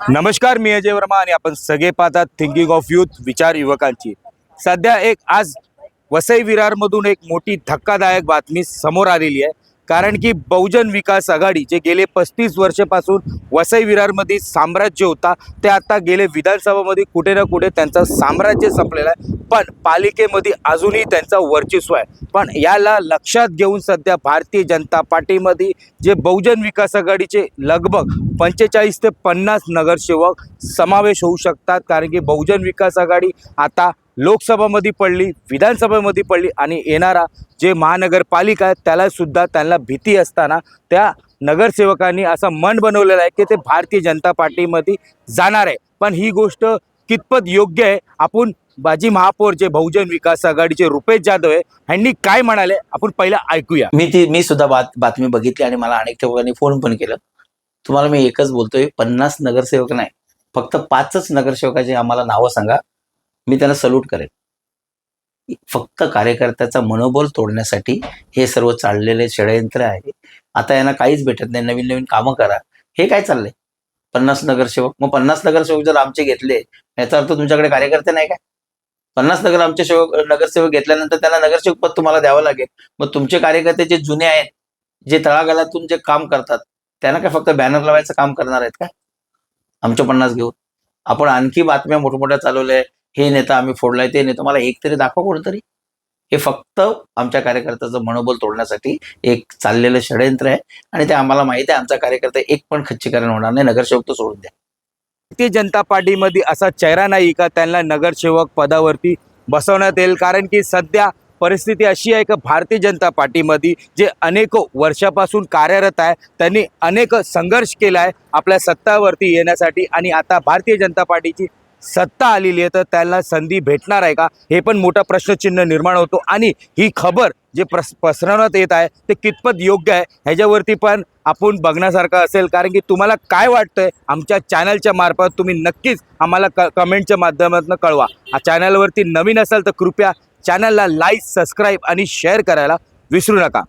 नमस्कार मी अजय वर्मा आणि आपण सगळे पाहतात थिंकिंग ऑफ युथ विचार युवकांची. सध्या एक आज वसई विरारमधून एक मोठी धक्कादायक बातमी समोर आलेली आहे. कारण की बहुजन विकास आघाडी जे गेले पस्तीस वर्षापासून वसई विरारमध्ये साम्राज्य होता ते आता गेले विधानसभामध्ये कुठे ना कुठे त्यांचं साम्राज्य संपलेलं आहे. पण पालिकेमध्ये अजूनही त्यांचं वर्चस्व आहे. पण याला लक्षात घेऊन सध्या भारतीय जनता पार्टीमध्ये जे बहुजन विकास आघाडीचे लगभग पंचेचाळीस ते पन्नास नगरसेवक समावेश होऊ शकतात. कारण की बहुजन विकास आघाडी आता लोकसभामध्ये पडली विधानसभेमध्ये पडली आणि येणारा जे महानगरपालिका आहे त्याला सुद्धा त्यांना भीती असताना त्या नगरसेवकांनी असं मन बनवलेलं आहे की ते भारतीय जनता पार्टीमध्ये जाणार आहे. पण ही गोष्ट कितपत योग्य आहे? आपण बाजी महापौर जे बहुजन विकास आघाडीचे रुपेश जाधव आहे ह्यांनी काय म्हणाले? आपण पहिला ऐकूया. मी ती मी सुद्धा बात बातमी बघितली आणि मला अनेक ठिकाणी फोन पण केलं. तुम्हाला मी एकच बोलतोय पन्नास नगरसेवक नाही फक्त पाचच नगरसेवकाची आम्हाला नावं सांगा. मी त्यांना सल्यूट करेन. फक्त कार्यकर्त्याचा मनोबल तोडण्यासाठी हे सर्व चाललेले षडयंत्र आहे. आता यांना काहीच भेटत नाही. नवीन नवीन कामं करा. हे काय चाललंय? पन्नास नगरसेवक मग पन्नास नगरसेवक जर आमचे घेतले याचा अर्थ तुमच्याकडे कार्यकर्ते नाही काय? पन्नास नगर आमचे सेवक नगरसेवक घेतल्यानंतर त्यांना नगरसेवक पद तुम्हाला द्यावं लागेल. मग तुमचे कार्यकर्ते जे जुने आहेत जे तळागाळातून जे काम करतात त्यांना काय फक्त बॅनर लावायचं काम करणार आहेत का? आमचे पन्नास घेऊन. आपण आणखी बातम्या मोठमोठ्या चालवल्या हे नेता आम्ही फोडलाय ते नेता मला एक तरी दाखवा कोणतरी. हे फक्त आमच्या कार्यकर्त्याचं मनोबल तोडण्यासाठी एक चाललेलं षडयंत्र आहे आणि ते आम्हाला माहिती आहे आमचा कार्यकर्ता एक पण खच्चीकरण होणार नाही नगरसेवक तो सोडून द्या. भारतीय जनता पार्टीमध्ये असा चेहरा नाही का त्यांना नगरसेवक पदावरती बसवण्यात येईल. कारण की सध्या परिस्थिती अशी आहे की भारतीय जनता पार्टीमध्ये जे अनेक वर्षापासून कार्यरत आहे त्यांनी अनेक संघर्ष केला आहे आपल्या सत्तावरती येण्यासाठी. आणि आता भारतीय जनता पार्टीची सत्ता आलेली आहे तर त्यांना संधी भेटणार आहे का? हे पण मोठा प्रश्नचिन्ह निर्माण होतो. आणि ही खबर जे प्रस पसरवण्यात येत आहे ते कितपत योग्य आहे ह्याच्यावरती पण आपण बघण्यासारखं असेल. कारण की तुम्हाला काय वाटतं आहे आमच्या चॅनलच्या मार्फत तुम्ही नक्कीच आम्हाला क कमेंटच्या माध्यमातून कळवा. हा चॅनलवरती नवीन असेल तर कृपया चॅनलला लाईक सबस्क्राईब आणि शेअर करायला विसरू नका.